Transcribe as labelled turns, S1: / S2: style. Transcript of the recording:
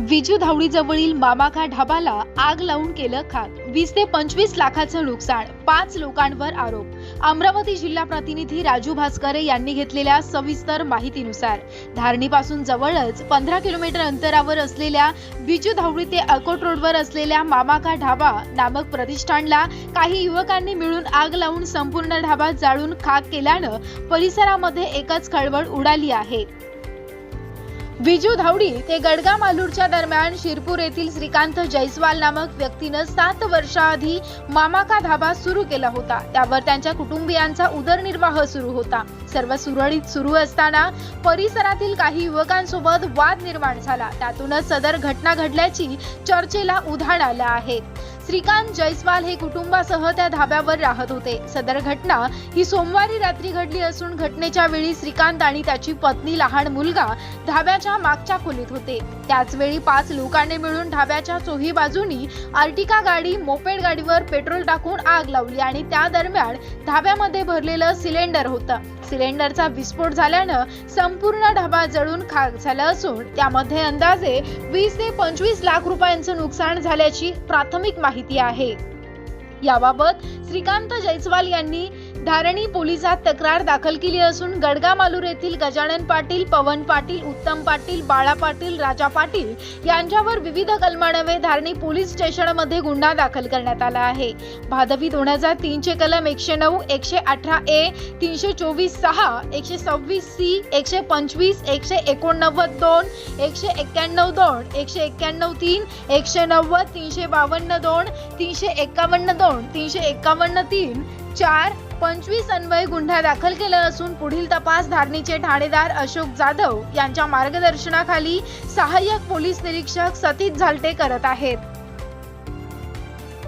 S1: विजू धावडीजवळील मामाका ढाबाला आग लावून केलं खाक. वीस ते पंचवीस लाखाचं नुकसान पाच लोकांवर आरोप. अमरावती जिल्हा प्रतिनिधी राजू भास्करे यांनी घेतलेल्या सविस्तर माहितीनुसार धारणीपासून जवळच पंधरा किलोमीटर अंतरावर असलेल्या विजू धावडी ते अकोट रोडवर असलेल्या मामाका ढाबा नामक प्रतिष्ठानला काही युवकांनी मिळून आग लावून संपूर्ण ढाबा जाळून खाक केल्यानं परिसरामध्ये एकच खळबळ उडाली आहे. विजू धावडी ते गडगा मालूरच्या दरम्यान शिरपूर येथील श्रीकांत जयस्वाल नामक व्यक्तीनं सात वर्षाआधी मामाका धाबा सुरू केला होता. त्यावर त्यांच्या कुटुंबियांचा उदरनिर्वाह सुरू होता. सर्व सुरळीत सुरू असताना परिसरातील काही युवकांसोबत वाद निर्माण झाला. त्यातूनच सदर घटना घडल्याची चर्चेला उधाण आलं आहे. श्रीकांत जयस्वाल हे कुटुंबासह त्या धाब्यावर राहत होते. सदर घटना ही सोमवारी रात्री घडली असून घटनेच्या वेळी श्रीकांत आणि त्याची पत्नी लहान मुलगा धाब्याच्या मागच्या खोलीत होते. त्याच वेळी पाच लोकांनी मिळून ढाब्याच्या चोही बाजूनी आर्टिका गाडी मोपेड गाडीवर पेट्रोल टाकून आग लावली आणि त्या दरम्यान धाब्यामध्ये भरलेलं सिलेंडर होतं. सिलेंडरचा विस्फोट झाल्यानं संपूर्ण ढाबा जळून खाक झाला असून त्यामध्ये अंदाजे वीस ते पंचवीस लाख रुपयांचं नुकसान झाल्याची प्राथमिक माहिती माहिती आहे. याबाबत श्रीकांत जैस्वाल यांनी धारणी पोलिसात तक्रार दाखल केली असून गडगा मालूर येथील गजानन पाटील पवन पाटील उत्तम पाटील बाळा पाटील राजा पाटील यांच्यावर विविध कलमानवे धारणी पोलीस स्टेशनमध्ये गुन्हा दाखल करण्यात आला आहे. भादवी दोन हजार तीनशे कलम एकशे नऊ एकशे अठरा ए तीनशे चोवीस सहा एकशे सव्वीस सी एकशे पंचवीस एकशे एकोणनव्वद दोन एकशे एक्क्याण्णव दोन एकशे एक्क्याण्णव तीन एकशे नव्वद तीनशे बावन्न दोन तीनशे एक्कावन्न दोन तीनशे एक्कावन्न तीन चार पंचवीस अन्वय गुन्हा दाखल केला असून पुढील तपास धारणीचे ठाणेदार अशोक जाधव यांच्या मार्गदर्शनाखाली सहाय्यक पोलीस निरीक्षक सतीश झालटे करत आहेत.